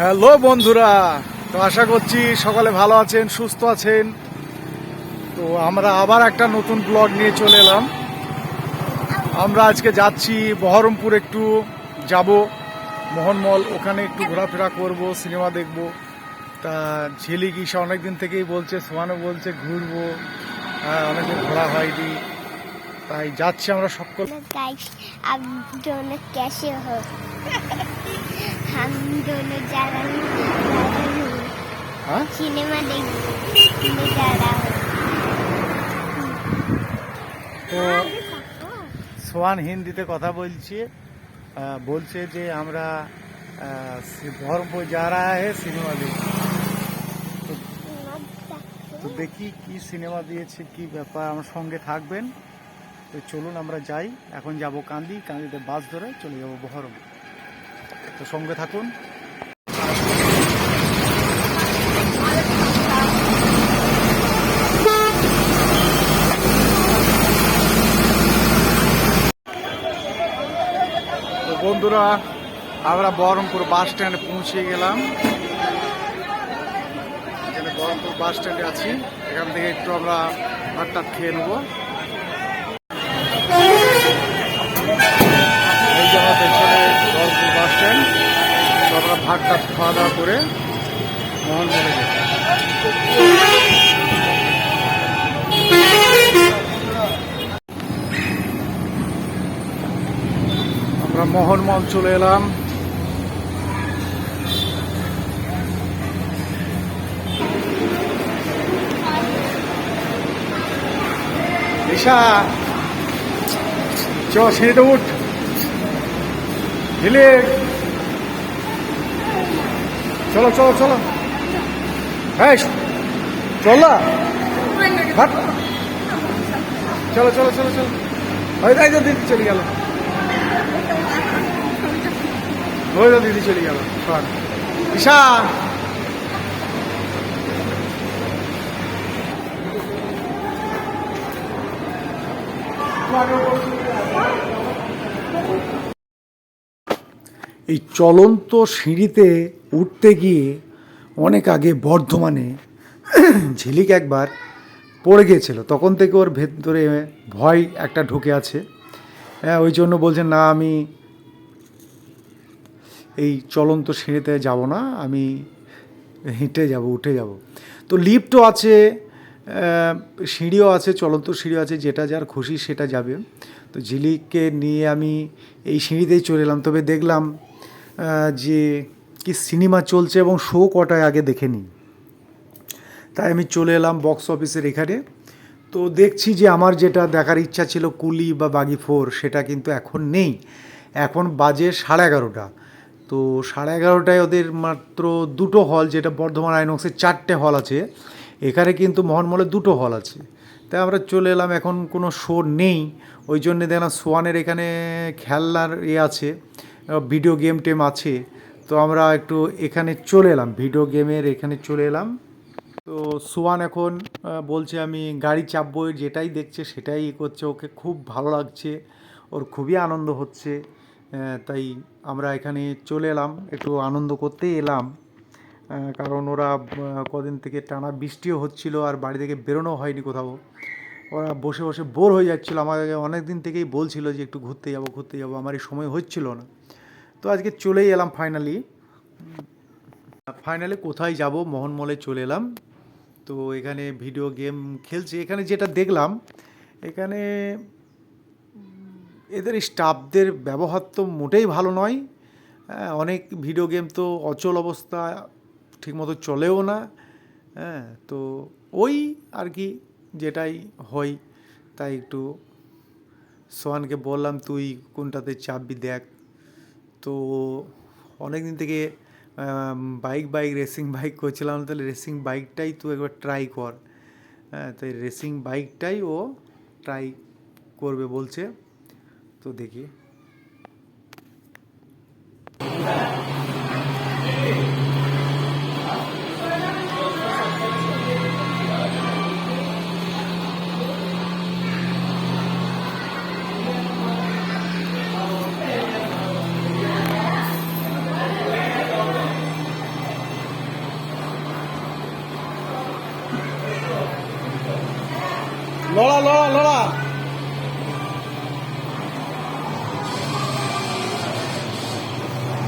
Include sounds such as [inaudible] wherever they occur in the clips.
Hello বন্ধুরা তো আশা করছি সকালে ভালো আছেন সুস্থ আছেন। তো আমরা আবার একটা নতুন ব্লগ নিয়ে চলে এলাম। আমরা আজকে যাচ্ছি বহরমপুর একটু যাব। মোহনমল ওখানে একটু ঘোরাফেরা করব সিনেমা দেখব। তা ঝিলিক ঈশা অনেকদিন থেকেই বলছে সোহানও বলছে ঘুরবো। হ্যাঁ, অনেকদিন ঘোরা হয়নি। তাই যাচ্ছি আমরা সকল [laughs] হ্যাঁ? তো সোয়ান হিন্দিতে কথা বলছি বলছে যে আমরা বহরমপুর যা রা সিনেমা দেখি। তো দেখি কি সিনেমা দিয়েছে কি ব্যাপার আমার সঙ্গে থাকবেন। তো চলুন আমরা যাই এখন যাব কান্দি কান্দিতে বাস ধরে চলে যাব বহরমপুর। তো সঙ্গে থাকুন। বন্ধুরা, আমরা বহরমপুর বাস স্ট্যান্ডে পৌঁছে গেলাম। এখানে বহরমপুর বাস স্ট্যান্ডে আছি। এখান থেকে একটু আমরা ভাতটা খেয়ে নেব। ভাত টাত খাওয়া দাওয়া করে মোহনমলে যাই আমরা মোহনমল চলে এলাম। ঈশা চ সিঁড়িতে উঠ। ঝিলে চলো চলো চলো। হ্যাঁ চল চলো চলো চলো চলো। ওই তাই তো দিদি চলে গেল। ওই দিদি চলে গেল। ঈশা। এই চলন্ত সিঁড়িতে উঠতে গিয়ে অনেক আগে বর্ধমানে ঝিলিক একবার পড়ে গিয়েছিল। তখন থেকে ওর ভেতরে ভয় একটা ঢুকে আছে। হ্যাঁ ওই জন্য বলছে, না, আমি এই চলন্ত সিঁড়িতে যাব না, আমি হেঁটে যাব, উঠে যাব। তো লিফটও আছে সিঁড়িও আছে, চলন্ত সিঁড়িও আছে, যেটা যার খুশি সেটা যাবে। তো ঝিলিককে নিয়ে আমি এই সিঁড়িতেই চলে এলাম। তবে দেখলাম যে কি সিনেমা চলছে এবং শো কটায় আগে দেখে নিই। তাই আমি চলে এলাম বক্স অফিসের এখানে। তো দেখছি যে আমার যেটা দেখার ইচ্ছা ছিল কুলি বা বাগি ফোর, সেটা কিন্তু এখন নেই। এখন বাজে সাড়ে এগারোটা। তো সাড়ে এগারোটায় ওদের মাত্র দুটো হল, যেটা বর্ধমান আইনক্সের চারটে হল আছে। এখানে কিন্তু মোহনমলে দুটো হল আছে। তাই আমরা চলে এলাম, এখন কোনো শো নেই। ওই জন্যে দেখলাম সোয়ানের এখানে খেলনার এ আছে। ভিডিও গেম টেম আছে। তো আমরা একটু এখানে চলে এলাম ভিডিও গেমের এখানে চলে এলাম। তো সুয়ান এখন বলছে আমি গাড়ি চাপবো, যেটাই দেখছে সেটাই করছে, ওকে খুব ভালো লাগছে, ওর খুবই আনন্দ হচ্ছে। তাই আমরা এখানে চলে এলাম, একটু আনন্দ করতে এলাম। কারণ ওরা কদিন থেকে টানা বৃষ্টিও হচ্ছিল আর বাড়ি থেকে বেরোনো হয়নি কোথাও। ওরা বসে বসে বোর হয়ে যাচ্ছিল, আমাকে অনেক দিন থেকেই বলছিল যে একটু ঘুরতে যাব ঘুরতে যাব, আমার এই সময় হচ্ছিল না। তো আজকে চলেই এলাম ফাইনালি ফাইনালি কোথায় যাব? মোহনমলে চলে এলাম। তো এখানে ভিডিও গেম খেলছে। এখানে যেটা দেখলাম এখানে এদের স্টাফদের ব্যবহার তো মোটেই ভালো নয়। হ্যাঁ, অনেক ভিডিও গেম তো অচল অবস্থা ঠিকমতো চলেও না। হ্যাঁ তো ওই আর কি যেটাই হয় তাই একটু সোহানকে বললাম তুই কোনটাতে চাপবি দেখ। তো অনেক দিন থেকে বাইক বাইক রেসিং বাইক করছিলাম। তাহলে রেসিং বাইকটাই তুই একবার ট্রাই কর। হ্যাঁ তাই রেসিং বাইকটাই ও ট্রাই করবে বলছে। তো দেখি। লড়া লড়া লড়া।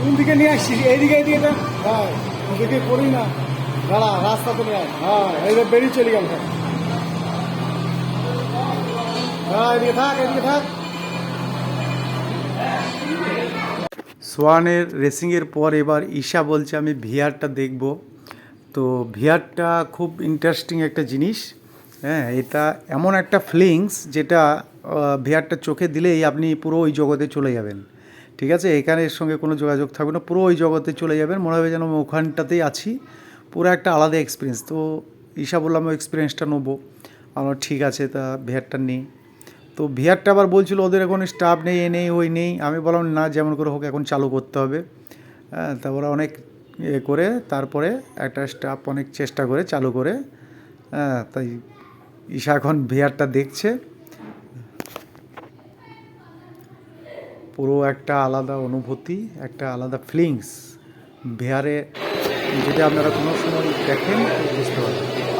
কোন দিকে নিয়ে আসছিস? এইদিকে এইদিকে হ্যাঁ ওদিকে করি না। দাঁড়া রাস্তা তো নেই হ্যাঁ এইবার বেরিয়ে চলে গেল হ্যাঁ এদিকে থাক এদিকে থাক। সোয়ানের রেসিংয়ের পর এবার ঈশা বলছে, আমি ভিআরটা দেখব। তো ভিআরটা খুব ইন্টারেস্টিং একটা জিনিস। হ্যাঁ এটা এমন একটা ফিলিংস যেটা ভিআরটা চোখে দিলেই আপনি পুরো ওই জগতে চলে যাবেন। ঠিক আছে? এখানে এর সঙ্গে কোনো যোগাযোগ থাকবে না, পুরো ওই জগতে চলে যাবেন। মনে হবে যেন আমি ওখানটাতেই আছি। পুরো একটা আলাদা এক্সপিরিয়েন্স তো ঈশা বললাম ওই এক্সপিরিয়েন্সটা নেব। আমার ঠিক আছে, তা ভিআরটা নেই। তো ভিআরটা আবার বলছিল, ওদের এখন স্টাফ নেই, এ নেই, ওই নেই। আমি বললাম, না, যেমন করে হোক, এখন চালু করতে হবে। হ্যাঁ তা ওরা অনেক এ করে, তারপরে একটা স্টাফ অনেক চেষ্টা করে চালু করে। হ্যাঁ তাই ঈশা এখন ভিআরটা দেখছে। পুরো একটা আলাদা অনুভূতি, একটা আলাদা ফিলিংস ভিআরে যদি আপনারা কোনো সময় দেখেন, বুঝতে পারবেন।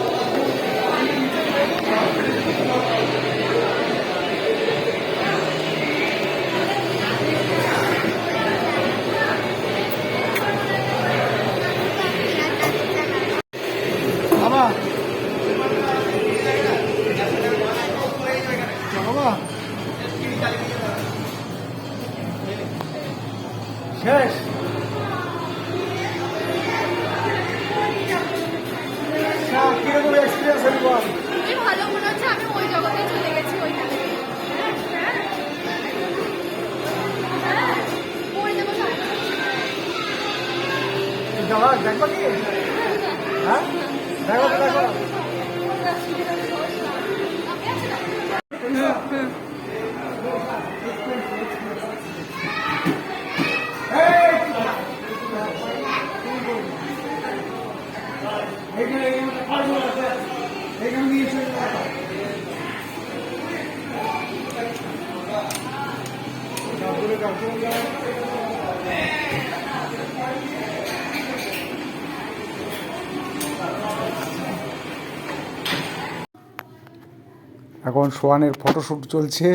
এখন সোয়ানের ফটোশ্যুট চলছে।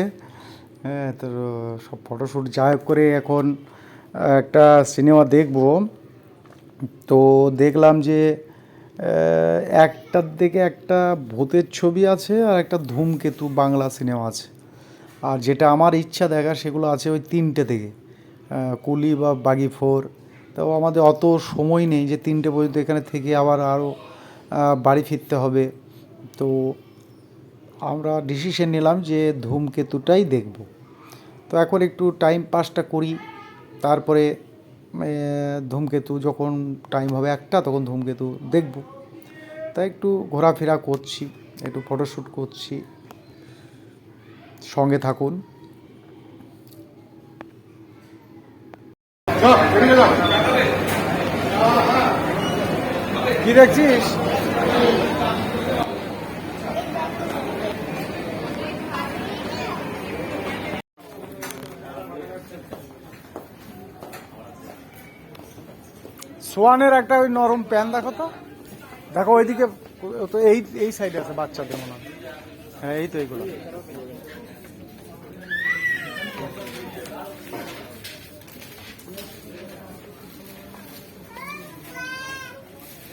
হ্যাঁ তো সব ফটোশ্যুট যা করে এখন একটা সিনেমা দেখব। তো দেখলাম যে একটার দিকে একটা ভূতের ছবি আছে আর একটা ধূমকেতু বাংলা সিনেমা আছে। আর যেটা আমার ইচ্ছা দেখা সেগুলো আছে ওই তিনটে থেকে। কুলি বা বাগি ফোর। তাও আমাদের অত সময় নেই যে তিনটে পর্যন্ত এখানে থেকে আবার আরও বাড়ি ফিরতে হবে। তো আমরা ডিসিশন নিলাম যে ধূমকেতুটাই দেখব। তো এখন একটু টাইম পাসটা করি। তারপরে ধূমকেতু যখন টাইম হবে একটা, তখন ধূমকেতু দেখব। তাই একটু ঘোরাফেরা করছি, একটু ফটোশ্যুট করছি। সঙ্গে থাকুন। কি দেখছিস? সোয়ানের একটা ওই নরম প্যান দেখো তো। দেখো ওইদিকে তো এই এই সাইডে আছে বাচ্চাদের মনে হয়। হ্যাঁ এই তো এইগুলো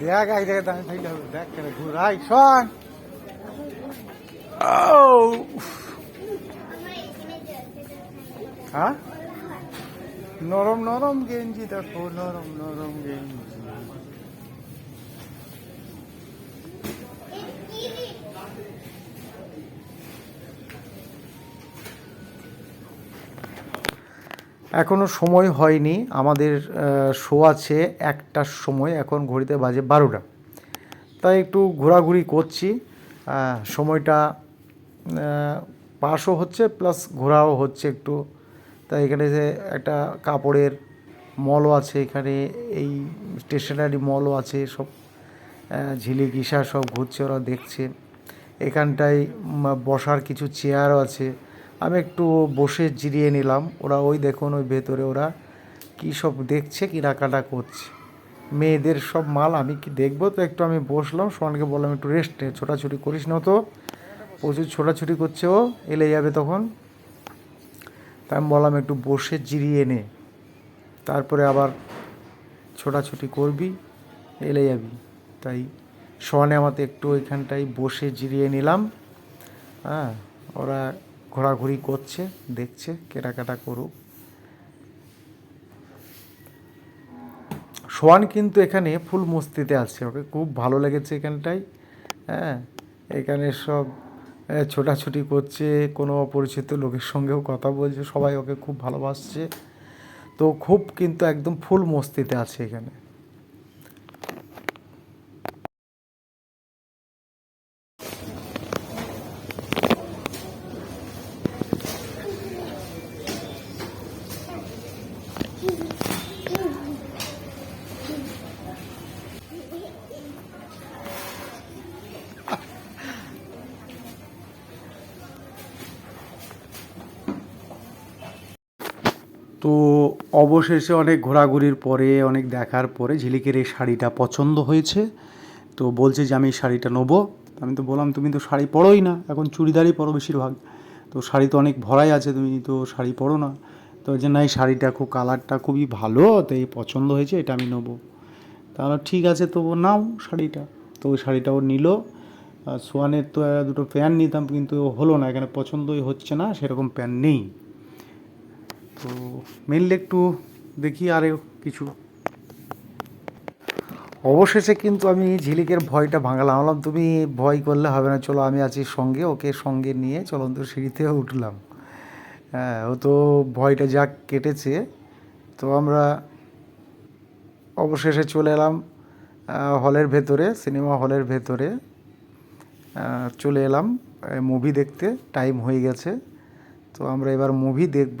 দেখ এক জায়গায় দাঁড়িয়ে থাকলে হবে। দেখ কেন ঘুরাই শোন। হ্যাঁ? নরম নরম গেঞ্জি দেখো, নরম নরম গেঞ্জি। এখনও সময় হয়নি। আমাদের শো আছে একটার সময়, এখন ঘড়িতে বাজে বারোটা। তাই একটু ঘোরাঘুরি করছি। সময়টা পাসও হচ্ছে প্লাস ঘোরাও হচ্ছে একটু। তাই এখানে যে একটা কাপড়ের মলও আছে এখানে, এই স্টেশনারি মলও আছে, সব ঝিলিক ঈশা সব ঘুরছে, ওরা দেখছে। এখানটায় বসার কিছু চেয়ারও আছে। আমি একটু বসে জিরিয়ে নিলাম। ওরা ওই দেখুন, ওই ভেতরে ওরা কী সব দেখছে কেনাকাটা করছে। মেয়েদের সব মাল আমি কি দেখব? তো একটু আমি বসলাম, সোহানকে বললাম, একটু রেস্ট নে, ছোটাছুটি করিস না তো। প্রচুর ছোটাছুটি করছে ও, এলে যাবে তখন। তাই আমি বললাম, একটু বসে জিরিয়ে নে, তারপরে আবার ছোটাছুটি করবি, এলে যাবি। তাই সোহানে আমাতে একটু ওইখানটায় বসে জিরিয়ে নিলাম। হ্যাঁ ওরা ঘোরাঘুরি করছে, দেখছে, কেনাকাটা করুক। সোয়ান কিন্তু এখানে ফুল মস্তিতে আছে ওকে খুব ভালো লেগেছে এখানটাই হ্যাঁ এখানে সব ছোটাছুটি করছে, কোনো অপরিচিত লোকের সঙ্গেও কথা বলছে, সবাই ওকে খুব ভালোবাসছে। তো খুব কিন্তু একদম ফুল মস্তিতে আছে এখানে তো অবশেষে অনেক ঘোরাঘুরির পরে, অনেক দেখার পরে ঝিলিকের এই শাড়িটা পছন্দ হয়েছে। তো বলছে যে, আমি এই শাড়িটা নেব। আমি তো বললাম, তুমি তো শাড়ি পরোই না, এখন চুড়িদারই পরো বেশিরভাগ। তো শাড়ি তো অনেক ভরাই আছে, তুমি তো শাড়ি পরো না। তো যে না, এই শাড়িটা খুব, কালারটা খুবই ভালো তো এই পছন্দ হয়েছে, এটা আমি নেব। তাহলে ঠিক আছে তো নাও শাড়িটা। তো ওই শাড়িটা ও নিল। সোয়ানের তো দুটো প্যান্ট নিতাম, কিন্তু হলো না, এখানে পছন্দই হচ্ছে না, সেরকম প্যান্ট নেই। তো মেনলি একটু দেখি আরও কিছু। অবশেষে কিন্তু আমি ঝিলিকের ভয়টা ভাঙালাম। বললাম, তুমি ভয় করলে হবে না, চলো আমি আছি সঙ্গে, ওকে সঙ্গে নিয়ে চলন্ত সিঁড়িতে উঠলাম। হ্যাঁ ও তো ভয়টা যা কেটেছে। তো আমরা অবশেষে চলে এলাম হলের ভেতরে, সিনেমা হলের ভেতরে চলে এলাম মুভি দেখতে। টাইম হয়ে গেছে। তো আমরা এবার মুভি দেখব।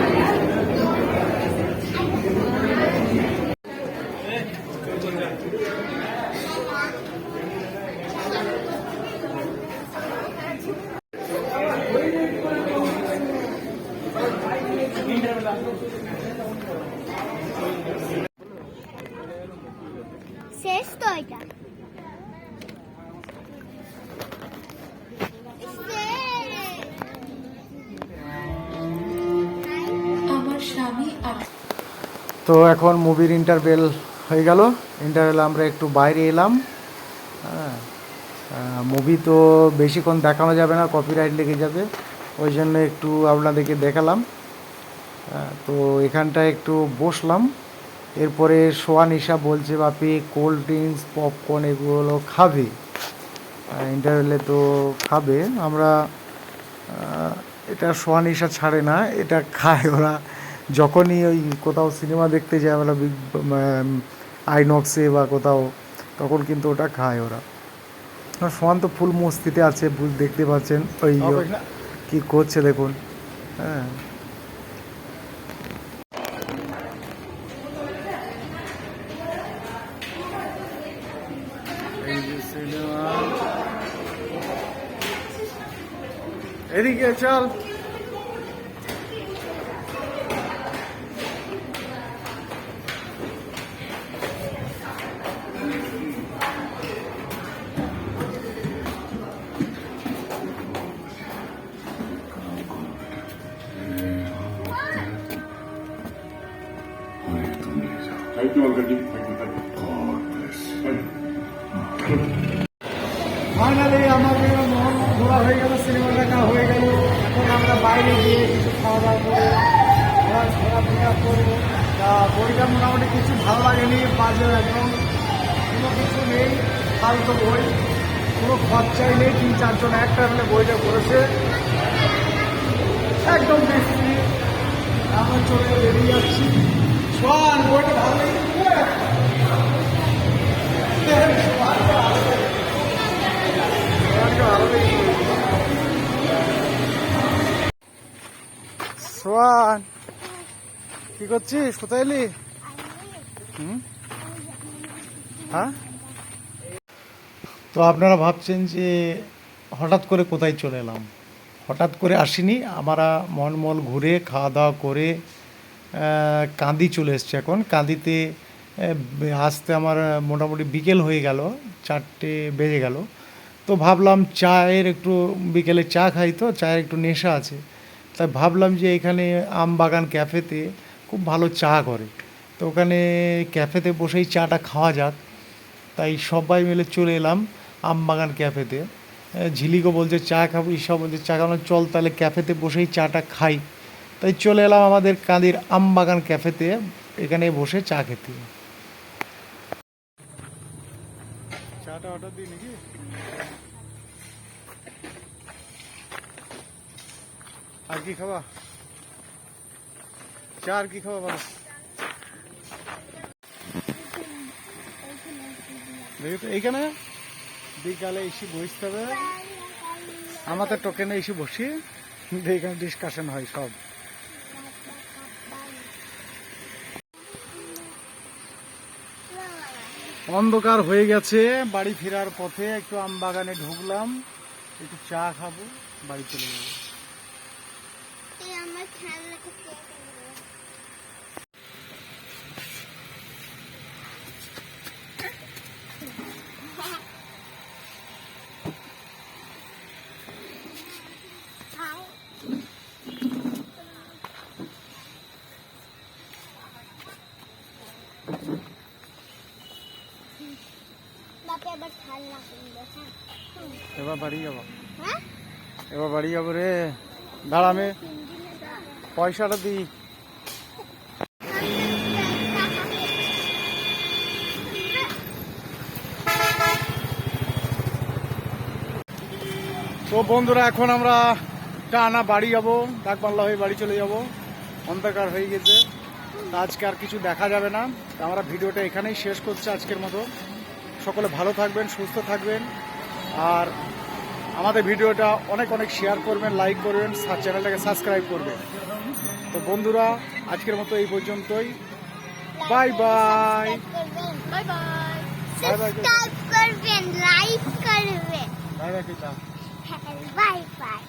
তো এখন মুভির ইন্টারভেল হয়ে গেল। ইন্টারভেল আমরা একটু বাইরে এলাম। হ্যাঁ মুভি তো বেশিক্ষণ দেখানো যাবে না কপিরাইট লেগে যাবে। ওই জন্য একটু আপনাদেরকে দেখালাম। তো এখানটায় একটু বসলাম। এরপরে সোয়া নিশা বলছে, বাপি কোল্ড ড্রিঙ্কস পপকর্ন এগুলো খাবে। ইন্টারভেলে তো খাবে। আমরা এটা সোয়া নিশা ছাড়ে না, এটা খায় ওরা। যখনই ওই কোথাও সিনেমা দেখতে যায় আমরা বিগ আইনক্সে বা কোথাও তখন কিন্তু ওটা খায় ওরা। সোয়ান তো ফুল মস্তিতে আছে দেখতে পাচ্ছেন। ওই কি করছে দেখুন। হ্যাঁ। এদিকে চল। Thank you, Uncle. Thank you, thank you. God bless. Finally আমাদের মন ঘোরা হয়ে গেল সিনেমা দেখা হয়ে গেল এখন আমরা বাইরে গিয়ে কিছু খাওয়া দাওয়া করে ঘোরা ঘোরাফেরা করব তা বইটা মোটামুটি কিছু ভালো লাগেনি বাজে একদম কোনো কিছু নেই ফালতু বই কোনো খরচাই নেই তিন চারজন একটা মিলে বইটা করেছে একদম বেশি আমরা চলে বেরিয়ে যাচ্ছি সোয়ান বইটা ভালো সোয়ান কি করছিস? কোথায় এলি? হ্যাঁ? তো আপনারা ভাবছেন যে হঠাৎ করে কোথায় চলে এলাম। হঠাৎ করে আসিনি আমরা মনমল ঘুরে খাওয়া দাওয়া করে কাঁদি চলে এসছে এখন। কান্দিতে আহ, আসতে আমার মোটামুটি বিকেল হয়ে গেল, চারটে বেজে গেল। তো ভাবলাম চায়ের একটু, বিকেলে চা খাই তো, চায়ের একটু নেশা আছে। তাই ভাবলাম যে এখানে আম বাগান ক্যাফেতে খুব ভালো চা করে। তো ওখানে ক্যাফেতে বসেই চাটা খাওয়া যাক। তাই সবাই মিলে চলে এলাম আমবাগান ক্যাফেতে। ঝিলিকও বলছে, চা খাব। ঈশা বলছে, চা খাব। চল তাহলে ক্যাফেতে বসেই চাটা খাই। তাই চলে এলাম আমাদের কাঁদির আমবাগান ক্যাফেতে। এখানে বসে চা খেতে। অর্ডার দিই নাকি? আর কি খাবা? চা আর কি খাবা বলো? এইখানে? বিকালে এসে বসতে হবে। আমাদের টোকেনে এসে বসি। এখানে ডিসকাশন হয় সব। অন্ধকার হয়ে গেছে, বাড়ি ফেরার পথে একটু আম বাগানে ঢুকলাম, একটু চা খাব, বাড়ি চলে যাব তুই আমার খেলনাকে কে করবে? বাপে আবার খেলনা কিনবে হ্যাঁ এবার বাড়ি যাব। হ্যাঁ? এবার বাড়ি যাব রে। দাঁড়া আমি পয়সাটা দিই। তো বন্ধুরা এখন আমরা টানা বাড়ি যাব ডাকবাংলা হয়ে বাড়ি চলে যাব। অন্ধকার হয়ে গেছে। আজকে আর কিছু দেখা যাবে না। আমরা ভিডিওটা এখানেই শেষ করছি আজকের মতো। সকলে ভালো থাকবেন সুস্থ থাকবেন। আর আমাদের ভিডিওটা অনেক অনেক শেয়ার করবেন লাইক করবেন চ্যানেলটাকে সাবস্ক্রাইব করবেন। তো বন্ধুরা আজকের মতো এই পর্যন্তই। Bye bye bye bye bye bye subscribe করবেন লাইক করবেন। Bye bye bye bye